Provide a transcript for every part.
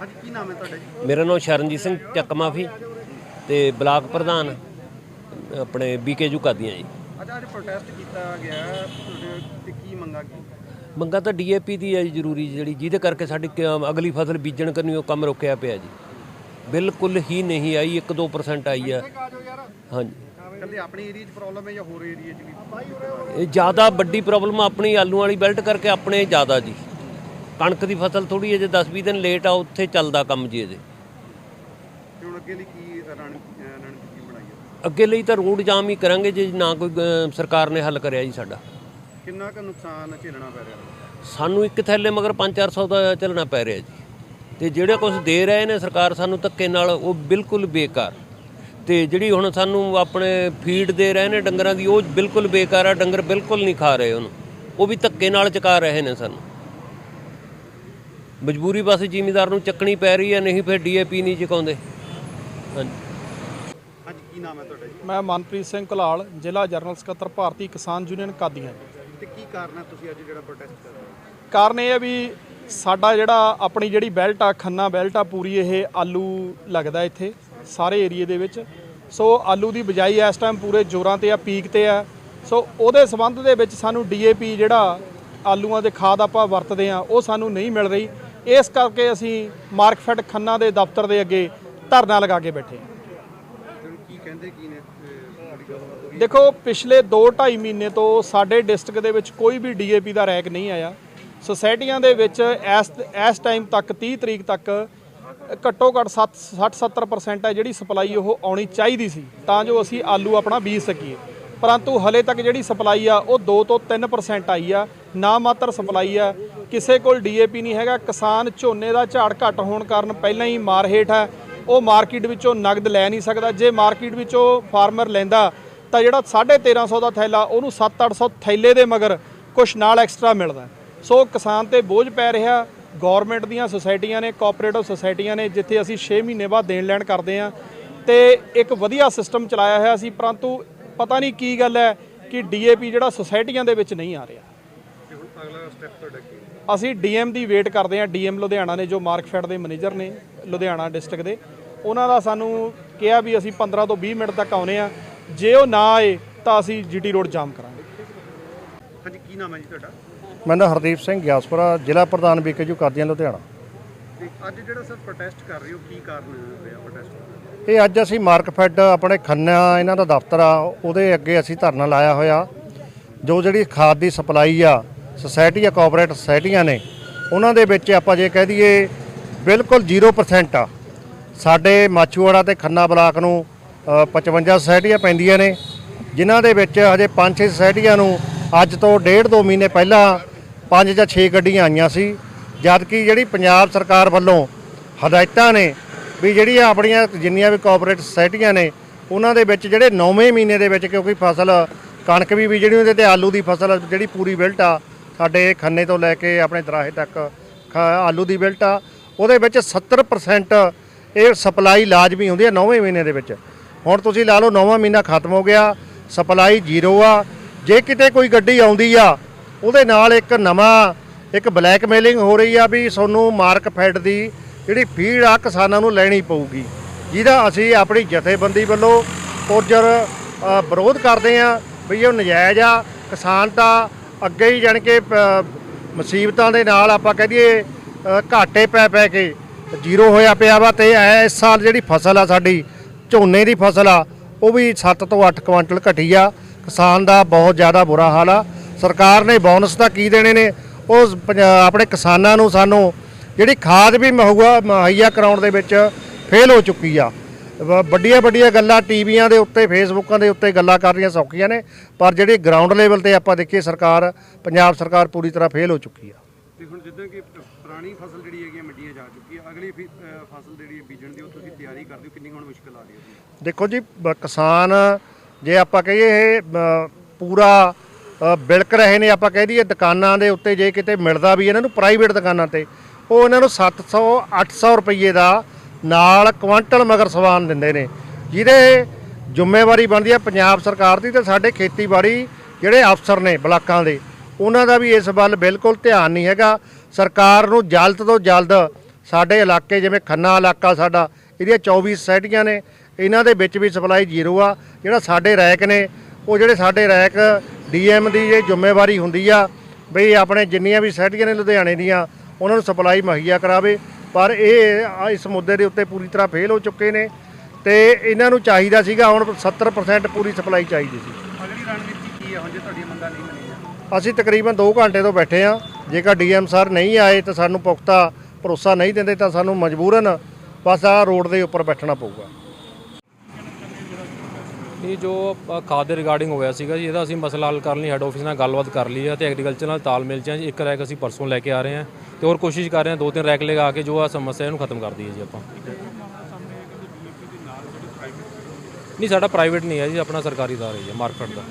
ਹਾਂਜੀ ਕੀ ਨਾਮ ਹੈ ਤੁਹਾਡਾ ਜੀ? ਮੇਰਾ ਨਾਮ ਸ਼ਰਨਜੀਤ ਸਿੰਘ ਚੱਕ ਮਾਫੀ ਤੇ ਬਲਾਕ ਪ੍ਰਧਾਨ ਆਪਣੇ ਬੀਕੇ ਕਾਦੀਆਂ ਜੀ। ਅੱਜ ਅੱਜ ਪ੍ਰੋਟੈਸਟ ਕੀਤਾ ਗਿਆ ਤੁਹਾਡੇ ਤੇ ਕੀ ਮੰਗਾ ਕੀ? ਮੰਗਾ ਤਾਂ ਡੀਏਪੀ ਦੀ ਹੈ ਜੀ ਜ਼ਰੂਰੀ ਜਿਹੜੀ ਜਿਹਦੇ ਕਰਕੇ ਸਾਡੀ ਕ- ਅਗਲੀ ਫਸਲ ਬੀਜਣ ਕਰਨੀ ਉਹ ਕੰਮ ਰੁਕਿਆ ਪਿਆ ਜੀ। ਬਿਲਕੁਲ ਹੀ ਨਹੀਂ ਆਈ 1-2% ਆਈ ਹੈ ਹਾਂਜੀ। ਕੱਲੇ ਆਪਣੇ ਏਰੀਆ 'ਚ ਪ੍ਰੋਬਲਮ ਹੈ ਜਾਂ ਹੋਰ ਏਰੀਆ 'ਚ ਵੀ? ਇਹ ਜ਼ਿਆਦਾ ਵੱਡੀ ਪ੍ਰੋਬਲਮ ਆਪਣੀ ਆਲੂ ਵਾਲੀ ਬੈਲਟ ਕਰਕੇ ਆਪਣੇ ਜ਼ਿਆਦਾ ਜੀ। ਕਣਕ ਦੀ ਫਸਲ ਥੋੜੀ ਜੇ 10-20 ਦਿਨ ਲੇਟ ਆ ਉੱਥੇ ਚੱਲਦਾ ਕੰਮ ਜੀ ਤੇ ਹੁਣ ਅੱਗੇ ਲਈ ਕੀ ਰਣ ਅਹ ਰਣਨੀਤੀ ਬਣਾਈ ਹੈ ਅੱਗੇ ਲਈ ਤਾਂ ਰੋਡ ਜਾਮ ਹੀ ਕਰਾਂਗੇ ਜੇ ਨਾ ਕੋਈ ਸਰਕਾਰ ਨੇ ਹੱਲ ਕਰਿਆ ਜੀ ਸਾਡਾ। ਕਿੰਨਾ ਕੁ ਨੁਕਸਾਨ ਝੇਲਣਾ ਪੈ ਰਿਹਾ? ਸਾਨੂੰ ਇੱਕ ਥੈਲੇ ਮਗਰ 5-400 ਦਾ ਚੱਲਣਾ ਪੈ ਰਿਹਾ ਜੀ। ਤੇ ਜਿਹੜਾ ਕੁਝ ਦੇ ਰਹੇ ਨੇ ਸਰਕਾਰ ਸਾਨੂੰ ਧੱਕੇ ਨਾਲ ਉਹ ਬਿਲਕੁਲ ਬੇਕਾਰ। ਤੇ ਜਿਹੜੀ ਹੁਣ ਸਾਨੂੰ ਆਪਣੇ ਫੀਡ ਦੇ ਰਹੇ ਨੇ ਡੰਗਰਾਂ ਦੀ ਉਹ ਬਿਲਕੁਲ ਬੇਕਾਰ ਆ ਡੰਗਰ ਬਿਲਕੁਲ ਨਹੀਂ ਖਾ ਰਹੇ ਉਹਨੂੰ। ਉਹ ਵੀ ਧੱਕੇ ਨਾਲ ਚਕਾ ਰਹੇ ਨੇ ਸਾਨੂੰ। ਮਜਬੂਰੀ ਬਸ ਜ਼ਿਮੀਦਾਰ ਨੂੰ ਚੱਕਣੀ ਪੈ ਰਹੀ ਹੈ ਨਹੀਂ ਫਿਰ ਡੀਏਪੀ ਨਹੀਂ ਚਕਾਉਂਦੇ। ਹਾਂਜੀ। ਹਾਂਜੀ ਕੀ ਨਾਮ ਹੈ ਤੁਹਾਡਾ ਜੀ? ਮੈਂ ਮਨਪ੍ਰੀਤ ਸਿੰਘ ਕੁਲਾਲ ਜ਼ਿਲ੍ਹਾ ਜਰਨਲ ਸਕੱਤਰ ਭਾਰਤੀ ਕਿਸਾਨ ਯੂਨੀਅਨ ਕਾਦੀਆਂ ਤੇ ਕੀ ਕਾਰਨ ਹੈ ਤੁਸੀਂ ਅੱਜ ਜਿਹੜਾ ਪ੍ਰੋਟੈਸਟ ਕਰ ਰਹੇ ਹੋ? ਕਾਰਨ ਇਹ ਹੈ ਵੀ ਸਾਡਾ ਜਿਹੜਾ ਆਪਣੀ ਜਿਹੜੀ ਬੈਲਟ ਆ ਖੰਨਾ ਬੈਲਟ ਆ ਪੂਰੀ ਇਹ ਆਲੂ ਲੱਗਦਾ ਇੱਥੇ ਸਾਰੇ ਏਰੀਏ ਦੇ ਵਿੱਚ। ਸੋ ਆਲੂ ਦੀ ਬਜਾਈ ਇਸ ਟਾਈਮ ਪੂਰੇ ਜ਼ੋਰਾਂ ਤੇ ਆ ਪੀਕ ਤੇ ਆ। ਸੋ ਉਹਦੇ ਸੰਬੰਧ ਦੇ ਵਿੱਚ ਸਾਨੂੰ ਡੀਏਪੀ ਜਿਹੜਾ ਆਲੂਆਂ ਦੇ ਖਾਦ ਆਪਾਂ ਵਰਤਦੇ ਆ ਉਹ ਸਾਨੂੰ ਨਹੀਂ ਮਿਲ ਰਹੀ। ਇਸ ਕਰਕੇ ਅਸੀਂ ਮਾਰਕਫੈਟ ਖੰਨਾ ਦੇ ਦਫ਼ਤਰ ਦੇ ਅੱਗੇ ਧਰਨਾ ਲਗਾ ਕੇ ਬੈਠੇ ਕੀ ਕਹਿੰਦੇ ਨੇ ਦੇਖੋ ਪਿਛਲੇ 2-2.5 ਮਹੀਨੇ ਤੋਂ ਸਾਡੇ ਡਿਸਟ੍ਰਿਕਟ ਦੇ ਵਿੱਚ ਕੋਈ ਵੀ ਡੀਏਪੀ ਦਾ ਰੈਕ ਨਹੀਂ ਆਇਆ। ਸੁਸਾਇਟੀਆਂ ਦੇ ਵਿੱਚ ਇਸ ਇਸ ਟਾਈਮ ਤੱਕ 30 ਤਰੀਕ ਤੱਕ ਘੱਟੋ ਘੱਟ 60-70% ਹੈ ਜਿਹੜੀ ਸਪਲਾਈ ਉਹ ਆਉਣੀ ਚਾਹੀਦੀ ਸੀ। ਤਾਂ ਜੋ ਅਸੀਂ ਆਲੂ ਆਪਣਾ ਬੀਜ ਸਕੀਏ। ਪਰੰਤੂ ਹਲੇ ਤੱਕ ਜਿਹੜੀ ਸਪਲਾਈ ਆ, ਉਹ 2 ਤੋਂ 3% ਆਈ ਆ। ਨਾ ਮਾਤਰ ਸਪਲਾਈ ਆ। ਕਿਸੇ ਕੋਲ ਡੀਏਪੀ ਨਹੀਂ ਹੈਗਾ। ਕਿਸਾਨ ਝੋਨੇ ਦਾ ਝਾੜ ਘੱਟ ਹੋਣ ਕਾਰਨ ਪਹਿਲਾਂ ਹੀ ਮਾਰ ਹੇਠ ਹੈ ਉਹ ਮਾਰਕੀਟ ਵਿੱਚੋਂ ਨਗਦ ਲੈ ਨਹੀਂ ਸਕਦਾ। ਜੇ ਮਾਰਕੀਟ ਵਿੱਚੋਂ ਫਾਰਮਰ ਲੈਂਦਾ, ਤਾਂ ਜਿਹੜਾ 1350 ਦਾ ਥੈਲਾ, ਉਹਨੂੰ 7-800 ਥੈਲੇ ਦੇ ਮਗਰ ਕੁਛ ਨਾਲ ਐਕਸਟਰਾ ਮਿਲਦਾ। ਸੋ ਕਿਸਾਨ ਤੇ ਬੋਝ ਪੈ ਰਿਹਾ। ਗਵਰਨਮੈਂਟ ਦੀਆਂ ਸੁਸਾਇਟੀਆਂ ਨੇ, ਕੋਆਪਰੇਟਿਵ ਸੁਸਾਇਟੀਆਂ ਨੇ, ਜਿੱਥੇ ਅਸੀਂ 6 ਮਹੀਨੇ ਬਾਅਦ ਦੇਣ ਲੈਣ ਕਰਦੇ ਆ ਤੇ ਇੱਕ ਵਧੀਆ ਸਿਸਟਮ ਚਲਾਇਆ ਹੋਇਆ ਸੀ। ਪਰੰਤੂ ਪਤਾ ਨਹੀਂ ਕੀ ਗੱਲ ਹੈ ਕਿ ਡੀਏਪੀ ਜਿਹੜਾ ਸੁਸਾਇਟੀਆਂ ਦੇ ਵਿੱਚ ਨਹੀਂ ਆ ਰਿਹਾ। ਤੇ ਹੁਣ ਅਗਲਾ ਸਟੈਪ ਤੁਹਾਡਾ ਕੀ ਹੈ? ਅਸੀਂ ਡੀਐਮ ਦੀ ਵੇਟ ਕਰਦੇ ਹਾਂ। ਡੀਐਮ ਲੁਧਿਆਣਾ ਨੇ ਜੋ ਮਾਰਕਫੈਟ ਦੇ ਮੈਨੇਜਰ ਨੇ ਲੁਧਿਆਣਾ ਡਿਸਟ੍ਰਿਕਟ ਦੇ ਉਹਨਾਂ ਦਾ ਸਾਨੂੰ ਕਿਹਾ ਵੀ ਅਸੀਂ 15 ਤੋਂ 20 ਮਿੰਟ ਤੱਕ ਆਉਨੇ ਆ ਜੇ ਉਹ ਨਾ ਆਏ ਤਾਂ ਅਸੀਂ ਜੀਟੀ ਰੋਡ ਜਾਮ ਕਰਾਂਗੇ। ਹਾਂਜੀ ਕੀ ਨਾਮ ਹੈ ਜੀ ਤੁਹਾਡਾ? ਮੈਂ ਨਾ ਹਰਦੀਪ ਸਿੰਘ ਗਿਆਸਪੁਰਾ ਜ਼ਿਲ੍ਹਾ ਪ੍ਰਧਾਨ ਬੀਕੇਯੂ ਕਾਦੀਆਂ ਲੁਧਿਆਣਾ। ਤੇ ਅੱਜ ਜਿਹੜਾ ਸਰ ਪ੍ਰੋਟੈਸਟ ਕਰ ਰਹੇ ਹੋ ਕੀ ਕਾਰਨ ਰਿਹਾ ਪ੍ਰੋਟੈਸਟ ਇਹ ਅੱਜ ਅਸੀਂ ਮਾਰਕਫੈੱਡ ਆਪਣੇ ਖੰਨਾ ਇਹਨਾਂ ਦਾ ਦਫ਼ਤਰ ਆ ਉਹਦੇ ਅੱਗੇ ਅਸੀਂ ਧਰਨਾ ਲਾਇਆ ਹੋਇਆ। ਜੋ ਜਿਹੜੀ ਖਾਦ ਦੀ ਸਪਲਾਈ ਆ ਸੁਸਾਇਟੀ ਆ ਕੋਆਪਰੇਟ ਸੋਸਾਇਟੀਆਂ ਨੇ ਉਹਨਾਂ ਦੇ ਵਿੱਚ ਆਪਾਂ ਜੇ ਕਹਿ ਦਈਏ ਬਿਲਕੁਲ 0% ਆ। ਸਾਡੇ ਮਾਛੂਵਾੜਾ ਤੇ ਖੰਨਾ ਬਲਾਕ ਨੂੰ ਅ, 55 ਸੁਸਾਇਟੀਆਂ ਪੈਂਦੀਆਂ ਨੇ ਜਿਨ੍ਹਾਂ ਦੇ ਵਿੱਚ ਹਜੇ 5-6 ਸੋਸਾਇਟੀਆਂ ਨੂੰ ਅੱਜ ਤੋਂ ਡੇਢ ਦੋ ਮਹੀਨੇ ਪਹਿਲਾਂ 5 ਜਾਂ 6 ਗੱਡੀਆਂ ਆਈਆਂ ਸੀ। ਜਦ ਕਿ ਜਿਹੜੀ ਪੰਜਾਬ ਸਰਕਾਰ ਵੱਲੋਂ ਹਦਾਇਤਾਂ ਨੇ ਵੀ ਜਿਹੜੀਆਂ ਆਪਣੀਆਂ ਜਿੰਨੀਆਂ ਵੀ ਕੋਆਪਰੇਟ ਸੁਸਾਇਟੀਆਂ ਨੇ, ਉਹਨਾਂ ਦੇ ਵਿੱਚ ਜਿਹੜੇ 9ਵੇਂ ਮਹੀਨੇ ਦੇ ਵਿੱਚ ਕਿਉਂਕਿ ਫਸਲ, ਕਣਕ ਵੀ ਬੀਜਣੀ ਹੁੰਦੀ ਤੇ ਆਲੂ ਦੀ ਫਸਲ ਜਿਹੜੀ ਪੂਰੀ ਬਿਲਟ ਆ, ਸਾਡੇ ਖੰਨੇ ਤੋਂ ਲੈ ਕੇ ਆਪਣੇ ਦਰਾਹੇ ਤੱਕ ਖ- ਆਲੂ ਦੀ ਬਿਲਟ ਆ, ਉਹਦੇ ਵਿੱਚ 70% ਇਹ ਸਪਲਾਈ ਲਾਜ਼ਮੀ ਹੁੰਦੀ ਹੈ 9ਵੇਂ ਮਹੀਨੇ ਦੇ ਵਿੱਚ। ਹੁਣ ਤੁਸੀਂ ਲਾ ਲਓ 9ਵਾਂ ਮਹੀਨਾ ਖਤਮ ਹੋ ਗਿਆ ਸਪਲਾਈ ਜ਼ੀਰੋ ਆ, ਜੇ ਕਿਤੇ ਕੋਈ ਗੱਡੀ ਆਉਂਦੀ ਆ, ਉਹਦੇ ਨਾਲ ਇੱਕ ਨਵਾਂ, ਇੱਕ ਬਲੈਕਮੇਲਿੰਗ ਹੋ ਰਹੀ ਆ ਵੀ ਤੁਹਾਨੂੰ ਮਾਰਕ ਫੈਡ ਦੀ ਜਿਹੜੀ ਫੀਡ ਆ ਕਿਸਾਨਾਂ ਨੂੰ ਲੈਣੀ ਪਊਗੀ। ਜਿਹਦਾ ਅਸੀਂ ਆਪਣੀ ਜਥੇਬੰਦੀ ਵੱਲੋਂ ਪੁਰਜਰ ਵਿਰੋਧ ਕਰਦੇ ਆ ਵੀ ਇਹ ਨਜਾਇਜ਼ ਆ, ਕਿਸਾਨ ਤਾਂ ਅੱਗੇ ਹੀ ਜਾਣ ਕੇ ਮੁਸੀਬਤਾਂ ਦੇ ਨਾਲ ਆਪਾਂ ਕਹਿ ਦਈਏ ਘਾਟੇ ਪੈ ਪੈ ਕੇ ਜ਼ੀਰੋ ਹੋਇਆ ਪਿਆ ਵਾ ਤੇ ਇਸ ਸਾਲ ਜਿਹੜੀ ਫਸਲ ਆ ਸਾਡੀ, ਝੋਨੇ ਦੀ ਫਸਲ ਆ, ਉਹ ਵੀ 7 ਤੋਂ 8 ਕੁਇੰਟਲ ਘਟੀ ਆ। ਕਿਸਾਨ ਦਾ ਬਹੁਤ ਜ਼ਿਆਦਾ ਬੁਰਾ ਹਾਲ ਆ। ਸਰਕਾਰ ਨੇ ਬੋਨਸ ਤਾਂ ਕੀ ਦੇਣੇ ਨੇ? ਉਹ ਪੰਜਾ- ਆਪਣੇ ਕਿਸਾਨਾਂ ਨੂੰ ਸਾਨੂੰ ਜਿਹੜੀ ਖਾਦ ਵੀ ਮਹੂਆ ਮੁਹੱਈਆ ਕਰਾਉਣ ਦੇ ਵਿੱਚ ਫੇਲ ਹੋ ਚੁੱਕੀ ਆ। ਵੱਡੀਆਂ ਵੱਡੀਆਂ ਗੱਲਾਂ ਟੀਵੀਆਂ ਦੇ ਉੱਤੇ ਫੇਸਬੁੱਕਾਂ ਦੇ ਉੱਤੇ ਗੱਲਾਂ ਕਰ ਰਹੀਆਂ ਸੌਖੀਆਂ ਨੇ ਪਰ ਜਿਹੜੀ ਗਰਾਊਂਡ ਲੈਵਲ ਤੇ ਆਪਾਂ ਦੇਖੀਏ ਸਰਕਾਰ ਪੰਜਾਬ ਸਰਕਾਰ ਪੂਰੀ ਤਰ੍ਹਾਂ ਫੇਲ ਹੋ ਚੁੱਕੀ ਆ। ਤੇ ਹੁਣ ਜਿੱਦਾਂ ਕਿ ਪ- ਪੁਰਾਣੀ ਫਸਲ ਜਿਹੜੀ ਹੈਗੀ ਹੈ ਮੰਡੀਆਂ ਜਾ ਚੁੱਕੀ ਹੈ ਅਗਲੀ ਫੀ- ਅਹ ਫਸਲ ਜਿਹੜੀ ਹੈ ਬੀਜਣ ਦੀ ਉਹ ਤੁਸੀਂ ਤਿਆਰੀ ਕਰਦੇ ਹੋ ਕਿੰਨੀ ਕੁ ਹੁਣ ਮੁਸ਼ਕਲ ਆ ਰਹੀ ਹੈ ਜੀ? ਦੇਖੋ ਜੀ ਕਿਸਾਨ ਜੇ ਆਪਾਂ ਕਹੀਏ ਇਹ ਪੂਰਾ ਬਿਲਕ ਰਹੇ ਨੇ ਆਪਾਂ ਕਹਿ ਦਈਏ ਦੁਕਾਨਾਂ ਦੇ ਉੱਤੇ ਜੇ ਕਿਤੇ ਮਿਲਦਾ ਵੀ ਇਹਨਾਂ ਨੂੰ ਪ੍ਰਾਈਵੇਟ ਦੁਕਾਨਾਂ ਤੇ ਉਹ ਇਹਨਾਂ ਨੂੰ 700 800 ਰੁਪਏ ਦਾ ਨਾਲ ਕੁਆਂਟਲ ਮਗਰ ਸਵਾਨ ਦਿੰਦੇ ਨੇ। ਜਿਹਦੇ ਜ਼ਿੰਮੇਵਾਰੀ ਬਣਦੀ ਹੈ ਪੰਜਾਬ ਸਰਕਾਰ ਦੀ ਤੇ ਸਾਡੇ ਖੇਤੀਬਾੜੀ ਜਿਹੜੇ ਅਫਸਰ ਨੇ ਬਲਾਕਾਂ ਦੇ, ਉਹਨਾਂ ਦਾ ਵੀ ਇਸ ਵੱਲ ਬਿਲਕੁਲ ਧਿਆਨ ਨਹੀਂ ਹੈਗਾ। ਸਰਕਾਰ ਨੂੰ ਜਲਦ ਤੋਂ ਜਲਦ ਸਾਡੇ ਇਲਾਕੇ ਜਿਵੇਂ ਖੰਨਾ ਇਲਾਕਾ ਸਾਡਾ, ਇਹਦੀਆਂ 24 ਸੋਸਾਇਟੀਆਂ ਨੇ, ਇਹਨਾਂ ਦੇ ਵਿੱਚ ਵੀ ਸਪਲਾਈ ਜ਼ੀਰੋ ਆ। ਜਿਹੜਾ ਸਾਡੇ ਰੈਕ ਨੇ, ਉਹ ਜਿਹੜੇ ਸਾਡੇ ਰੈਕ ਡੀਐਮ ਦੀ ਇਹ ਜ਼ਿੰਮੇਵਾਰੀ ਹੁੰਦੀ ਆ, ਬਈ ਆਪਣੇ ਜਿੰਨੀਆਂ ਵੀ ਸੋਸਾਇਟੀਆਂ ਨੇ ਲੁਧਿਆਣੇ ਦੀਆਂ ਉਹਨਾਂ ਨੂੰ ਸਪਲਾਈ ਮੁਹੱਈਆ ਕਰਾਵੇ ਪਰ ਇਹ ਆ ਇਸ ਮੁੱਦੇ ਦੇ ਉੱਤੇ ਪੂਰੀ ਤਰ੍ਹਾਂ ਫੇਲ ਹੋ ਚੁੱਕੇ ਨੇ ਤੇ ਇਹਨਾਂ ਨੂੰ ਚਾਹੀਦਾ ਸੀਗਾ ਹੁਣ 70% ਪੂਰੀ ਸਪਲਾਈ ਚਾਹੀਦੀ ਸੀ। ਅਗਲੀ ਰਣਨੀਤੀ ਕੀ ਹੈ? ਹੁਣ ਜੇ ਤੁਹਾਡੀਆਂ ਮੰਗਾਂ ਨਹੀਂ ਮੰਨੀਆਂ ਅਸੀਂ ਤਕਰੀਬਨ 2 ਘੰਟੇ ਤੋਂ ਬੈਠੇ ਆ ਜੇਕਰ ਡੀਐਮ ਸਰ ਨਹੀਂ ਆਏ ਤਾਂ ਸਾਨੂੰ ਪੁਖਤਾ ਭਰੋਸਾ ਨਹੀਂ ਦਿੰਦੇ ਤਾਂ ਸਾਨੂੰ ਮਜਬੂਰਨ ਬਸ ਆਹ ਰੋਡ ਦੇ ਉੱਪਰ ਬੈਠਣਾ ਪਊਗਾ। ਇਹ ਜੋ ਅ, ਖਾਦ ਦੇ ਰਿਗਾਰਡਿੰਗ ਹੋਇਆ ਸੀਗਾ ਜੀ ਇਹਦਾ ਅਸੀਂ ਮਸਲਾ ਹੱਲ ਕਰਨ ਲਈ ਹੈੱਡ ਆਫਿਸ ਨਾਲ ਗੱਲਬਾਤ ਕਰ ਲਈ ਹੈ ਤੇ ਐਗਰੀਕਲਚਰ ਨਾਲ ਤਾਲਮੇਲ 'ਚ ਹਾਂ ਜੀ। ਇੱਕ ਰੈਕ ਅਸੀਂ ਪਰਸੋਂ ਲੈ ਕੇ ਆ ਰਹੇ ਹਾਂ ਤੇ ਹੋਰ ਕੋਸ਼ਿਸ਼ ਕਰ ਰਹੇ ਹਾਂ ਦੋ ਤਿੰਨ ਰੈਕ ਲਗਾ ਕੇ ਜੋ ਆ ਸਮੱਸਿਆ ਇਹਨੂੰ ਖਤਮ ਕਰ ਦਈਏ ਜੀ ਆਪਾਂ। ਨਹੀਂ ਸਾਡਾ ਪ੍ਰਾਈਵੇਟ ਨਹੀਂ ਹੈ ਜੀ ਆਪਣਾ ਸਰਕਾਰੀ ਦਾਰ ਹੈ ਜੀ ਮਾਰਕਫੈਟ ਦਾ।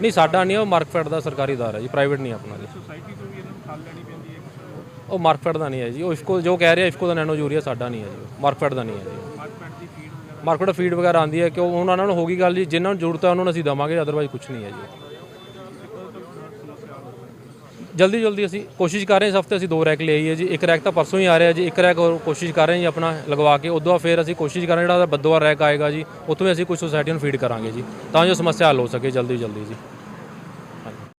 ਨਹੀਂ ਸਾਡਾ ਨਹੀਂ ਹੈ, ਉਹ ਮਾਰਕਫੈਟ ਦਾ ਸਰਕਾਰੀ ਦਾਰ ਹੈ ਜੀ ਪ੍ਰਾਈਵੇਟ ਨਹੀਂ ਆਪਣਾ ਜੀ। ਸੋਸਾਇਟੀ ਤੋਂ ਵੀ ਇਹਨਾਂ ਨੂੰ ਖਾਲ ਲੈਣੀ ਪੈਂਦੀ ਹੈ ਉਹ ਮਾਰਕਫੈਟ ਦਾ ਨਹੀਂ ਹੈ ਜੀ ਉਹ ਇਫਕੋ ਜੋ ਕਹਿ ਰਿਹਾ ਇਫਕੋ ਦਾ ਨੈਨੋ ਯੂਰੀਆ ਸਾਡਾ ਨਹੀਂ ਹੈ ਜੀ ਮਾਰਕਫੈਟ ਦਾ ਨਹੀਂ ਹੈ ਜੀ। ਮਾਰਕੀਟ ਫੀਡ ਵਗੈਰਾ ਆਉਂਦੀ ਹੈ ਕਿ ਉਹ ਉਹਨਾਂ ਨਾਲ ਹੋ ਗਈ ਗੱਲ ਜੀ, ਜਿਨ੍ਹਾਂ ਨੂੰ ਜ਼ਰੂਰਤ ਹੈ ਉਹਨਾਂ ਨੂੰ ਅਸੀਂ ਦਵਾਂਗੇ ਅਦਰਵਾਈਜ਼ ਕੁਝ ਨਹੀਂ ਹੈ ਜੀ। ਜਲਦੀ ਜਲਦੀ ਅਸੀਂ ਕੋਸ਼ਿਸ਼ ਕਰ ਰਹੇ ਹਾਂ, ਇਸ ਹਫ਼ਤੇ ਅਸੀਂ ਦੋ ਰੈਕ ਲਈ ਹੈ ਜੀ। ਇੱਕ ਰੈਕ ਤਾਂ ਪਰਸੋਂ ਹੀ ਆ ਰਿਹਾ ਜੀ, ਇੱਕ ਰੈਕ ਹੋਰ ਕੋਸ਼ਿਸ਼ ਕਰ ਰਹੇ ਜੀ ਆਪਣਾ ਲਗਵਾ ਕੇ। ਉਦੋਂ ਫਿਰ ਅਸੀਂ ਕੋਸ਼ਿਸ਼ ਕਰਾਂਗੇ ਜਿਹੜਾ ਬੱਦੋਆ ਰੈਕ ਆਏਗਾ ਜੀ, ਉੱਥੋਂ ਵੀ ਅਸੀਂ ਕੁਝ ਸੋਸਾਇਟੀ ਨੂੰ ਫੀਡ ਕਰਾਂਗੇ ਜੀ, ਤਾਂ ਜੋ ਸਮੱਸਿਆ ਹੱਲ ਹੋ ਸਕੇ ਜਲਦੀ ਜਲਦੀ ਜੀ।